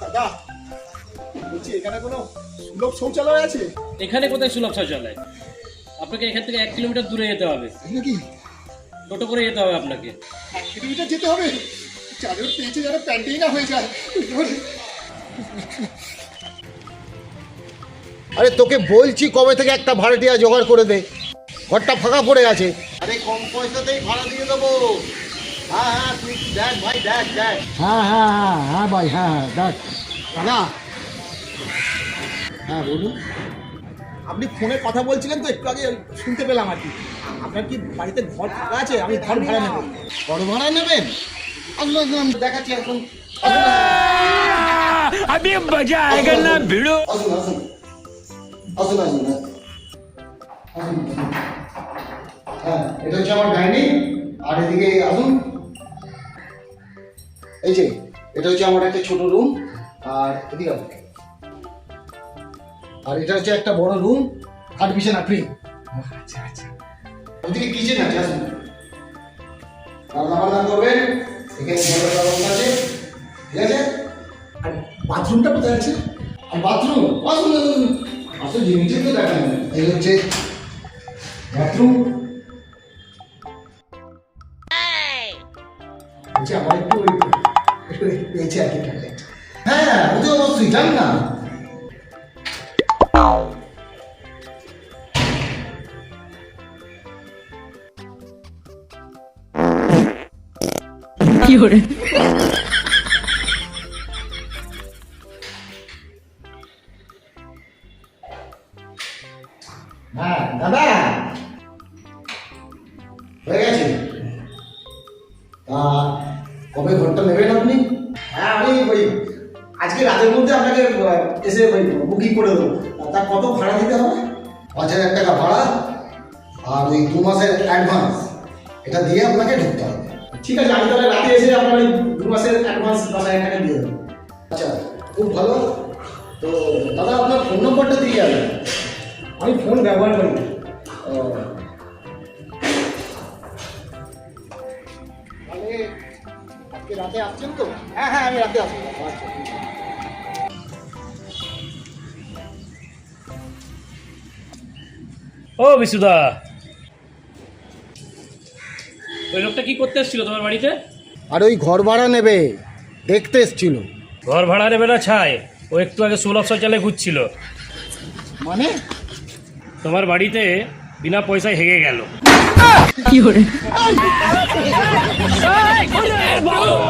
দাদা বলছি এখানে কোনো সুলভ শৌচালয় আছে? এখানে কোথায় সুলভ শৌচালয়? আপনাকে এখান থেকে এক কিলোমিটার দূরে যেতে হবে। নাকি? টোটো করে যেতে হবে আপনাকে। এক কিলোমিটার যেতে হবে? চাদর পেয়েছে যেন প্যান্টেই না হয়ে যায়। আরে তোকে বলছি কবে থেকে একটা ভাড়াটিয়া জোগাড় করে দে। ঘরটা ফাঁকা পড়ে আছে। আরে কম পয়সাতেই ভাড়া দিয়ে দেবো। হ্যাঁ হ্যাঁ, হ্যাঁ হ্যাঁ ভাই হ্যাঁ হ্যাঁ দেখ। দাদা। হ্যাঁ বলুন। আপনি ফোনে কথা বলছিলেন তো একটু আগে শুনতে পেলাম আর কি। আপনার কি বাড়িতে ঘর ভাড়া আছে? আমি ঘর ভাড়া নেব। ঘর ভাড়া নেবেন? দেখাচ্ছি এখন। আমি ভিড়ো আসুন আসুন। আসুন আসুন। হ্যাঁ এটা হচ্ছে আমার ডাইনি। আর এদিকে আসুন। এই যে এটা হচ্ছে আমার একটা ছোট রুম আর এদিকে আর এটা হচ্ছে একটা বড় রুম খাট বিছানা ফ্রি আচ্ছা আচ্ছা। ওদিকে কিচেন আছে আসুন। রান্না বান্না করবেন এখানে জলের ব্যবস্থা আছে। ঠিক আছে? আর বাথরুমটা কোথায় আছে? আর বাথরুম আসুন আসলে জিনিসই তো দেখা এই হচ্ছে বাথরুম বলছি আমার একটু ওই একটু পেয়েছে আর কি টয়লেট হ্যাঁ ওতে অবশ্যই যান না হ্যাঁ দাদা হয়ে গেছে তা কবে ঘরটা নেবেন আপনি? হ্যাঁ আমি ওই আজকে রাতের মধ্যে আপনাকে এসে ওই বুকিং করে দেবো। তার কত ভাড়া দিতে হবে? পাঁচ হাজার টাকা ভাড়া আর ওই দু মাসের অ্যাডভান্স এটা দিয়ে আপনাকে ঢুকতে হবে। ঠিক আছে আমি তাহলে রাতে এসে আপনার ওই দু মাসের অ্যাডভান্স দশ হাজার টাকা দিয়ে দেবো। আচ্ছা খুব ভালো। তো দাদা আপনার ফোন নম্বরটা দিয়ে যাবেন। আমি ফোন ব্যবহার করি। ও। তাহলে আজকে রাতে আসছেন তো? হ্যাঁ হ্যাঁ আমি রাতে আসব। আচ্ছা ও বিশুদা। ওই লোকটা কি করতে এসেছিল তোমার বাড়িতে? আর ওই ঘর ভাড়া নেবে দেখতে এসছিল। ঘর ভাড়া নেবে না ছাই। ও একটু আগে সুলভ শৌচালয় ঘুরছিল। মানে? তোমার বাড়িতে বিনা পয়সায় হেগে গেল। কি